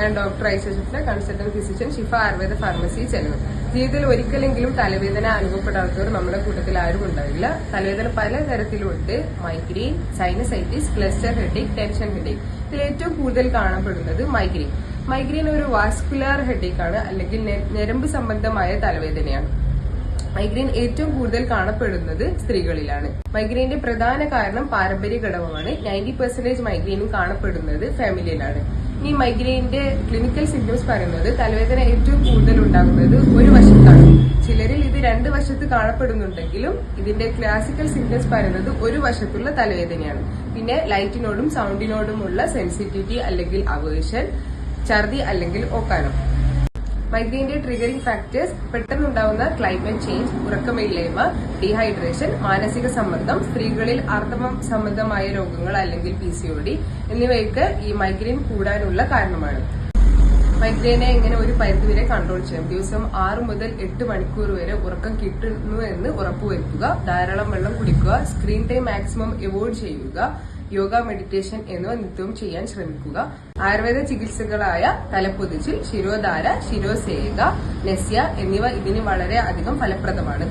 ഞാൻ doctor ഐസഫിലെ consultant physician Shifa Ayurveda pharmacy ചെലവ് ജീവിതത്തിൽ ഒരിക്കലെങ്കിലും തലവേദന അനുഭവപ്പെടാത്തവർ നമ്മുടെ കൂട്ടത്തിൽ ആരും ഉണ്ടാവില്ല. തലവേദന പല തരത്തിലുണ്ട് migraine sinusitis cluster headache tension headache ഇതിൽ ഏറ്റവും കൂടുതൽ കാണപ്പെടുന്നത് മൈഗ്രെയിൻ മൈഗ്രെയിൻ ഒരു വാസ്കുലാർ ഹെഡേക്ക് ആണ്. അല്ലെങ്കിൽ ഞരമ്പ് സംബന്ധമായ തലവേദനയാണ്. മൈഗ്രെയിൻ ഏറ്റവും കൂടുതൽ കാണപ്പെടുന്നത് സ്ത്രീകളിലാണ്. മൈഗ്രെയിന്റെ പ്രധാന കാരണം പാരമ്പര്യ ഘടകമാണ്. നയന്റി പെർസെന്റേജ് മൈഗ്രെയിനും കാണപ്പെടുന്നത് ഫാമിലിയിലാണ് ഈ മൈഗ്രെയിന്റെ ക്ലിനിക്കൽ സിംറ്റംസ് പറയുന്നത് തലവേദന ഏറ്റവും കൂടുതൽ ഉണ്ടാകുന്നത് ഒരു വശത്താണ്. ചിലരിൽ ഇത് രണ്ട് വശത്ത് കാണപ്പെടുന്നുണ്ടെങ്കിലും ഇതിന്റെ ക്ലാസിക്കൽ സിംറ്റംസ് പറയുന്നത് ഒരു വശത്തുള്ള തലവേദനയാണ്. പിന്നെ ലൈറ്റിനോടും സൗണ്ടിനോടുമുള്ള സെൻസിറ്റിവിറ്റി അല്ലെങ്കിൽ അവേഴ്ഷൻ ഛർദി അല്ലെങ്കിൽ ഓക്കാനം. മൈഗ്രെയിന്റെ ട്രിഗറിംഗ് ഫാക്ടേഴ്സ് പെട്ടെന്നുണ്ടാവുന്ന ക്ലൈമറ്റ് ചേഞ്ച് ഉറക്കമില്ലായ്മ ഡീഹൈഡ്രേഷൻ മാനസിക സമ്മർദ്ദം സ്ത്രീകളിൽ ആർത്തവം സംബന്ധമായ രോഗങ്ങൾ അല്ലെങ്കിൽ പി സി ഒ ഡി എന്നിവയൊക്കെ ഈ മൈഗ്രെയിൻ കൂടാനുള്ള കാരണമാണ്. മൈഗ്രെയിനെ എങ്ങനെ ഒരു പരിധിവരെ കൺട്രോൾ ചെയ്യാം? ദിവസം ആറ് മുതൽ എട്ട് മണിക്കൂർ വരെ ഉറക്കം കിട്ടുന്നു എന്ന് ഉറപ്പുവരുത്തുക ധാരാളം വെള്ളം കുടിക്കുക സ്ക്രീൻ ടൈം മാക്സിമം അവോയ്ഡ് ചെയ്യുക യോഗ മെഡിറ്റേഷൻ എന്നിവ നിത്യവും ചെയ്യാൻ ശ്രമിക്കുക. ആയുർവേദ ചികിത്സകളായ തലപ്പൊതിച്ചിൽ ശിരോധാര ശിരോസേക നെസ്യ എന്നിവ ഇതിന് വളരെ അധികം ഫലപ്രദമാണ്.